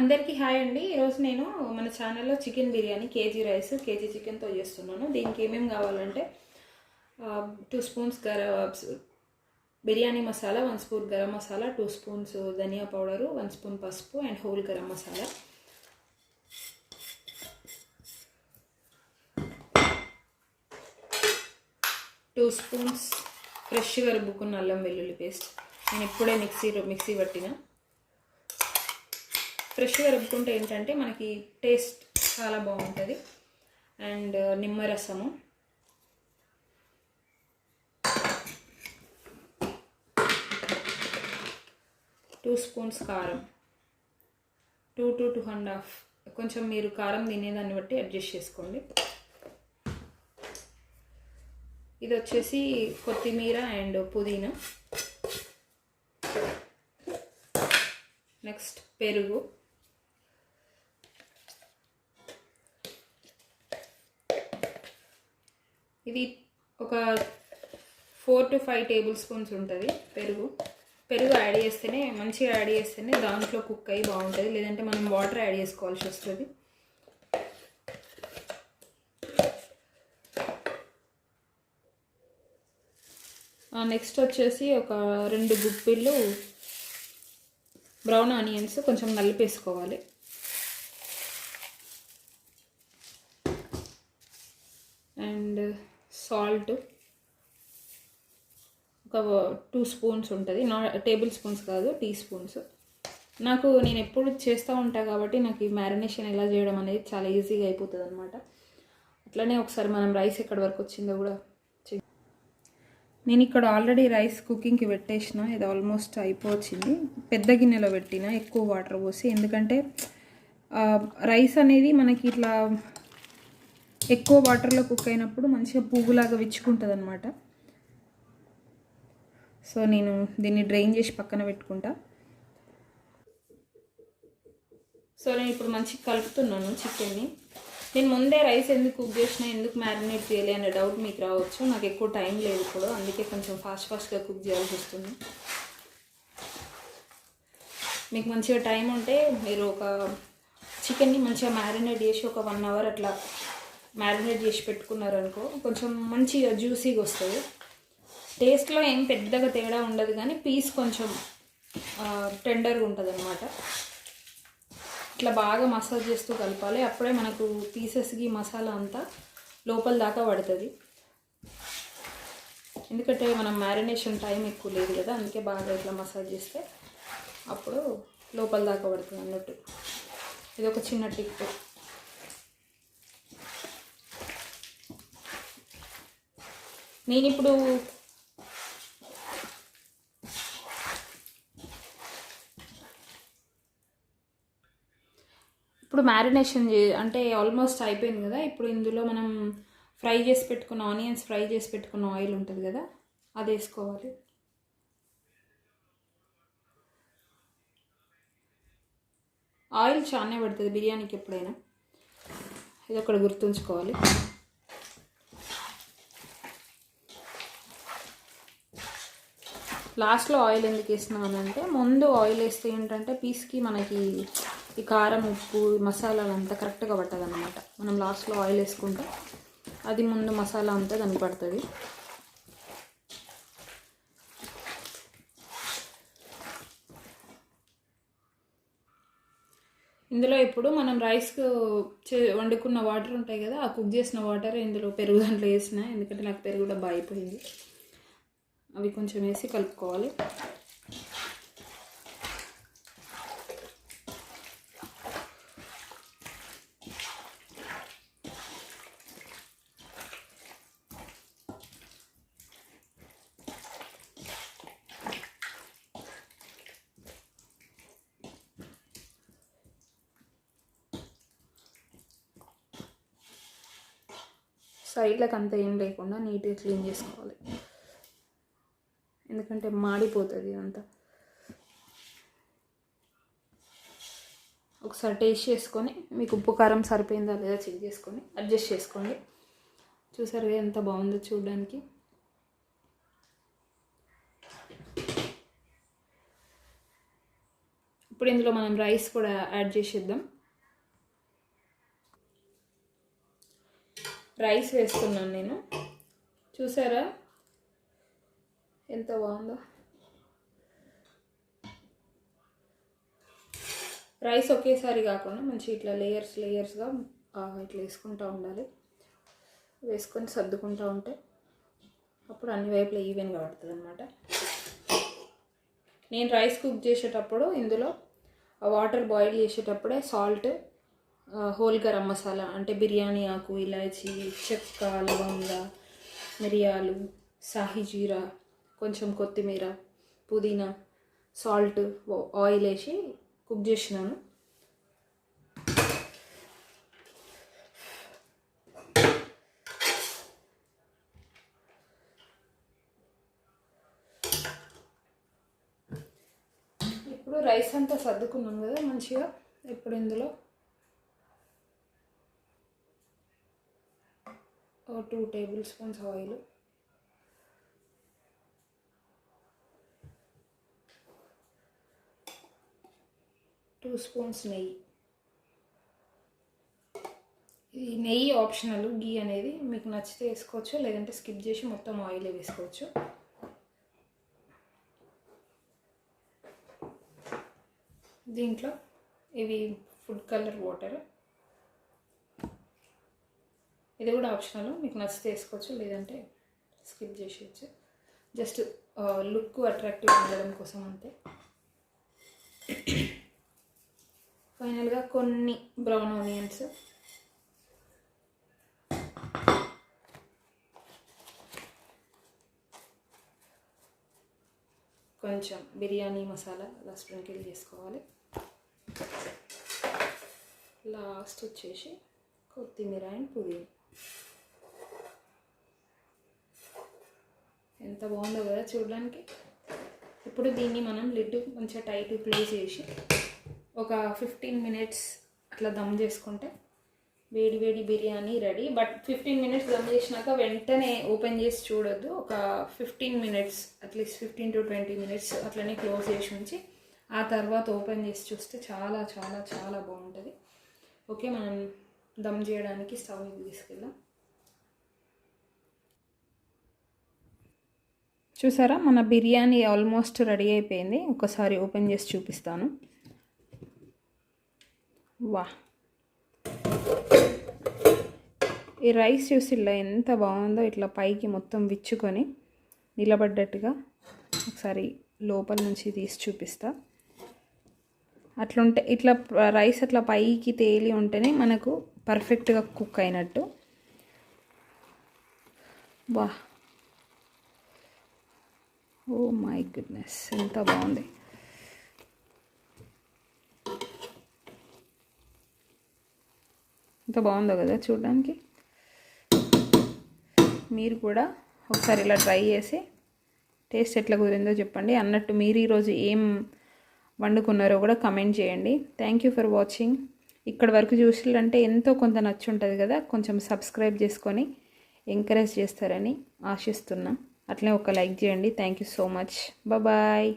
అందరికీ హాయ్ అండి. ఈరోజు నేను మన ఛానల్లో chicken biryani KG rice KG చికెన్తో చేస్తున్నాను. దీనికి ఏమేమి కావాలంటే టూ స్పూన్స్ గర biryani masala one spoon garam masala two spoons ధనియా పౌడరు వన్ స్పూన్ పసుపు and whole garam masala. Two spoons ఫ్రెష్గా రుబ్బుకున్న అల్లం వెల్లుల్లి పేస్ట్. నేను ఇప్పుడే మిక్సీ మిక్సీ పట్టిన. ఫ్రెష్గా రుబ్బుకుంటే ఏంటంటే మనకి టేస్ట్ చాలా బాగుంటుంది. అండ్ uh, నిమ్మరసము. టూ స్పూన్స్ కారం. Two to two and half కొంచెం మీరు కారం తినేదాన్ని బట్టి అడ్జస్ట్ చేసుకోండి. ఇది వచ్చేసి కొత్తిమీర అండ్ పుదీనా. నెక్స్ట్ పెరుగు. ఇది ఒక four to five tablespoons ఉంటుంది పెరుగు. పెరుగు యాడ్ చేస్తేనే మంచిగా యాడ్ చేస్తేనే దాంట్లో కుక్ అయ్యి బాగుంటుంది. లేదంటే మనం వాటర్ యాడ్ చేసుకోవాల్సి వస్తుంది నెక్స్ట్ వచ్చేసి ఒక రెండు గుప్పిళ్ళు బ్రౌన్ ఆనియన్స్ కొంచెం నలిపేసుకోవాలి అండ్ సాల్ట్ ఒక టూ స్పూన్స్ ఉంటుంది. నా టేబుల్ స్పూన్స్ కాదు టీ స్పూన్స్. నాకు నేను ఎప్పుడు చేస్తూ ఉంటాను కాబట్టి నాకు ఈ మ్యారినేషన్ ఎలా చేయడం అనేది చాలా ఈజీగా అయిపోతుంది అనమాట అట్లనే ఒకసారి మనం రైస్ ఎక్కడి వరకు వచ్చిందో కూడా నేను ఇక్కడ ఆల్రెడీ రైస్ కుకింగ్కి పెట్టేసిన. ఇది ఆల్మోస్ట్ అయిపోవచ్చింది. పెద్ద గిన్నెలో పెట్టిన ఎక్కువ వాటర్ పోసి. ఎందుకంటే రైస్ అనేది మనకి ఇట్లా ఎక్కువ వాటర్లో కుక్ అయినప్పుడు మంచిగా పువ్వులాగా విచ్చుకుంటుంది అనమాట సో నేను దీన్ని డ్రైన్ చేసి పక్కన పెట్టుకుంటా. సో నేను ఇప్పుడు మంచిగా కలుపుతున్నాను చికెన్ని. నేను ముందే రైస్ ఎందుకు కుక్ చేసినా ఎందుకు మ్యారినేట్ చేయాలి అనే డౌట్ మీకు రావచ్చు. నాకు ఎక్కువ టైం లేదు ఇప్పుడు. అందుకే కొంచెం ఫాస్ట్ ఫాస్ట్గా కుక్ చేయాల్సి వస్తుంది. మీకు మంచిగా టైం ఉంటే మీరు ఒక చికెన్ని మంచిగా మ్యారినేట్ చేసి ఒక వన్ అవర్ అట్లా మ్యారినేట్ చేసి పెట్టుకున్నారనుకో కొంచెం మంచిగా జ్యూసీగా వస్తుంది. టేస్ట్లో ఏం పెద్దగా తేడా ఉండదు కానీ పీస్ కొంచెం టెండర్గా ఉంటుంది అనమాట ఇట్లా బాగా మసాజ్ చేస్తూ కలపాలి. అప్పుడే మనకు పీసెస్కి మసాలా అంతా లోపల దాకా పడుతుంది. ఎందుకంటే మనం మ్యారినేషన్ టైం ఎక్కువ లేదు కదా అందుకే బాగా ఇట్లా మసాజ్ చేస్తే అప్పుడు లోపల దాకా పడుతుంది అన్నట్టు. ఇది ఒక చిన్న టిప్ నేను ఇప్పుడు ఇప్పుడు మ్యారినేషన్ చే అంటే ఆల్మోస్ట్ అయిపోయింది కదా? ఇప్పుడు ఇందులో మనం ఫ్రై చేసి పెట్టుకున్న ఆనియన్స్ ఫ్రై చేసి పెట్టుకున్న ఆయిల్ ఉంటుంది కదా? అది వేసుకోవాలి. ఆయిల్ చాలానే పడుతుంది బిర్యానీకి ఎప్పుడైనా. ఇది ఒకటి గుర్తుంచుకోవాలి. లాస్ట్లో ఆయిల్ ఎందుకు వేసినాను అంటే ముందు ఆయిల్ వేస్తే ఏంటంటే పీస్కి మనకి ఈ కారం ఉప్పు మసాలాలు అంతా కరెక్ట్గా పట్టదు అనమాట మనం లాస్ట్లో ఆయిల్ వేసుకుంటే అది ముందు మసాలా అంతా దానికి పడుతుంది. ఇందులో ఇప్పుడు మనం రైస్ చే వండుకున్న వాటర్ ఉంటాయి కదా ఆ కుక్ చేసిన వాటర్ ఇందులో పెరుగు దాంట్లో వేసిన ఎందుకంటే నాకు పెరుగు డబ్బా అయిపోయింది. అవి కొంచెం వేసి కలుపుకోవాలి. సైడ్లకు అంత ఏం లేకుండా నీట్గా క్లీన్ చేసుకోవాలి. ఎందుకంటే మాడిపోతుంది అంతా. ఒకసారి టేస్ట్ చేసుకొని మీకు ఉప్పు కారం సరిపోయిందా లేదా చెక్ చేసుకొని అడ్జస్ట్ చేసుకోండి. చూసారు ఎంత బాగుందో చూడడానికి. ఇప్పుడు ఇందులో మనం రైస్ కూడా యాడ్ చేసేద్దాం. రైస్ వేస్తున్నాను నేను. చూసారా? ఎంత బాగుందో. రైస్ ఒకేసారి కాకుండా మంచి ఇట్లా లేయర్స్ లేయర్స్గా ఇట్లా వేసుకుంటూ ఉండాలి. వేసుకొని సర్దుకుంటూ ఉంటే అప్పుడు అన్ని వైపులా ఈవెన్గా పడుతుంది అనమాట నేను రైస్ కుక్ చేసేటప్పుడు ఇందులో వాటర్ బాయిల్ చేసేటప్పుడే సాల్ట్ హోల్ గరం మసాలా అంటే బిర్యానీ ఆకు ఇలాచి చెక్క లవంగ మిరియాలు సాహి జీరా కొంచెం కొత్తిమీర పుదీనా సాల్ట్ ఆయిల్ వేసి కుక్ చేసినాను. ఇప్పుడు రైస్ అంతా సర్దుకున్నాం కదా మంచిగా. ఇప్పుడు ఇందులో two tablespoons oil. Two spoons నెయ్యి. ఇది నెయ్యి ఆప్షనల్ గీ అనేది మీకు నచ్చితే వేసుకోవచ్చు లేదంటే స్కిప్ చేసి మొత్తం ఆయిల్ వేసుకోవచ్చు. దీంట్లో ఇవి ఫుడ్ కలర్ వాటర్. ఇది కూడా ఆప్షనల్ మీకు నచ్చితే వేసుకోవచ్చు లేదంటే స్కిప్ చేసేయచ్చు. జస్ట్ లుక్ అట్రాక్టివ్ ఉండడం కోసం అంతే. ఫైనల్గా కొన్ని బ్రౌన్ ఆనియన్స్. కొంచెం బిర్యానీ మసాలా అలా స్ప్రింకిల్ చేసుకోవాలి. లాస్ట్ వచ్చేసి కొత్తిమీర అండ్ పుదీనా. ఎంత బాగుందో కదా చూడడానికి. ఇప్పుడు దీన్ని మనం లిడ్ మంచిగా టైట్ ప్లేస్ చేసి ఒక ఫిఫ్టీన్ మినిట్స్ అట్లా దమ్ చేసుకుంటే వేడి వేడి biryani ready. But fifteen minutes dum చేసినాక వెంటనే ఓపెన్ చేసి చూడొద్దు. ఒక fifteen minutes at least fifteen to twenty minutes అట్లనే క్లోజ్ చేసి ఉంచి ఆ తర్వాత ఓపెన్ చేసి చూస్తే చాలా చాలా చాలా బాగుంటుంది. ఓకే మనం దమ్ చేయడానికి స్టవ్ మీద తీసుకెళ్దాం. చూసారా? మన బిర్యానీ ఆల్మోస్ట్ రెడీ అయిపోయింది. ఒకసారి ఓపెన్ చేసి చూపిస్తాను. వా ఈ రైస్ చూసి ఇలా ఎంత బాగుందో ఇట్లా పైకి మొత్తం విచ్చుకొని నిలబడ్డట్టుగా ఒకసారి లోపల నుంచి తీసి చూపిస్తా. అట్లుంటే ఇట్లా రైస్ అట్లా పైకి తేలి ఉంటేనే మనకు పర్ఫెక్ట్గా కుక్ అయినట్టు. వా ఓ మై గుడ్నెస్ ఎంత బాగుంది. ఎంత బాగుందో కదా చూడడానికి? మీరు కూడా ఒకసారి ఇలా ట్రై చేసి టేస్ట్ ఎట్లా కుదిరిందో చెప్పండి. అన్నట్టు మీరు ఈరోజు ఏం వండుకున్నారో కూడా కమెంట్ చేయండి. థ్యాంక్ యూ ఫర్ వాచింగ్ ఇక్కడ వరకు చూసిల్లంటే ఎంతో కొంత నచ్చి ఉంటుంది కదా కొంచెం సబ్స్క్రైబ్ చేసుకొని ఎంకరేజ్ చేస్తారని ఆశిస్తున్నా. అట్లే ఒక లైక్ చేయండి. Thank you so much bye